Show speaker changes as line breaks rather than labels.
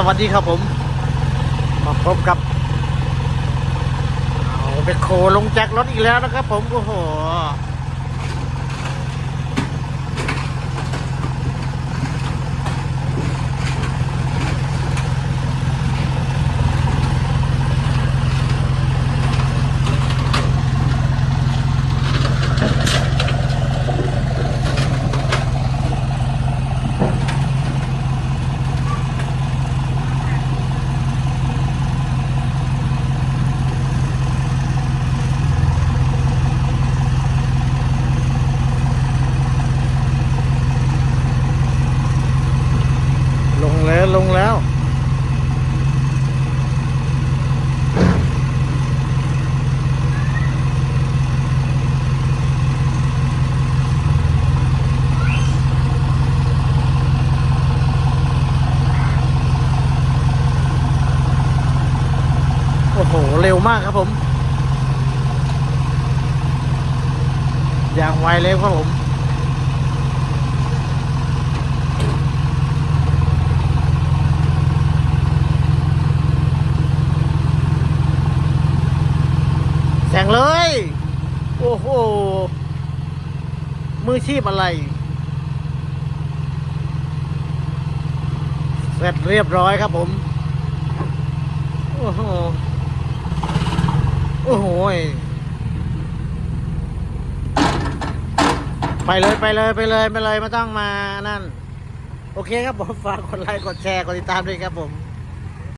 สวัสดีครับผม มาพบกับเอาไปโคลงจากรถอีกแล้วนะครับผม โอ้โห แล้วลงแล้วโอ้โห เร็วมากครับผม อย่างไวเลยครับผม แข่งเลย โอ้โห มือชีพอะไร เสร็จเรียบร้อยครับผม โอ้โห โอ้โห ไปเลยไปเลยไปเลยไปเลยไม่ต้องมานั่น โอเคครับผม ฝากกดไลค์กดแชร์กดติดตามด้วยครับผม